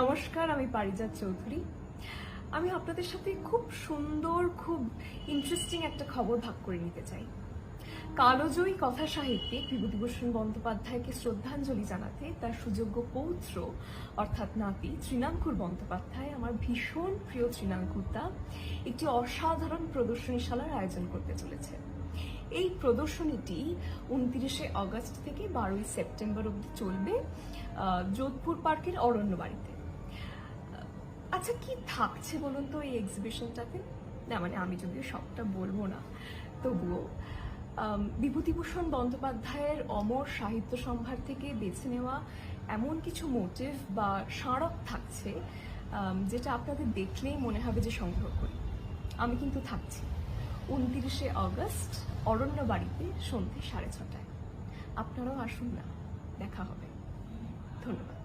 নমস্কার, আমি পারিজাত চৌধুরী। আমি আপনাদের সাথে খুব সুন্দর, খুব ইন্টারেস্টিং একটা খবর ভাগ করে নিতে চাই। কালোজয়ী কথা সাহিত্যিক বিভূতিভূষণ বন্দ্যোপাধ্যায়কে শ্রদ্ধাঞ্জলি জানাতে তার সুযোগ্য পৌত্র, অর্থাৎ নাতি তৃণাঙ্কুর বন্দ্যোপাধ্যায়, আমার ভীষণ প্রিয় তৃণাঙ্কুরদা একটি অসাধারণ প্রদর্শনীশালার আয়োজন করতে চলেছে। এই প্রদর্শনীটি উনত্রিশে আগস্ট থেকে বারোই সেপ্টেম্বর অবধি চলবে যোধপুর পার্কের অরণ্য বাড়িতে আচ্ছা কি থাকছে বলুন তো এই এক্সিবিশনটাতে না মানে আমি যদিও সবটা বলব না, তবুও। বিভূতিভূষণ বন্দ্যোপাধ্যায়ের অমর সাহিত্য সম্ভার থেকে বেছে নেওয়া এমন কিছু মোটিভ বা স্মারক থাকছে যেটা আপনাদের দেখলেই মনে হবে যে সংগ্রহ করি আমি কিন্তু থাকছি। উনতিরিশে আগস্ট অরণ্য বাড়িতে সন্ধ্যে সাড়ে ছটায়। আপনারাও আসুন না, দেখা হবে। ধন্যবাদ।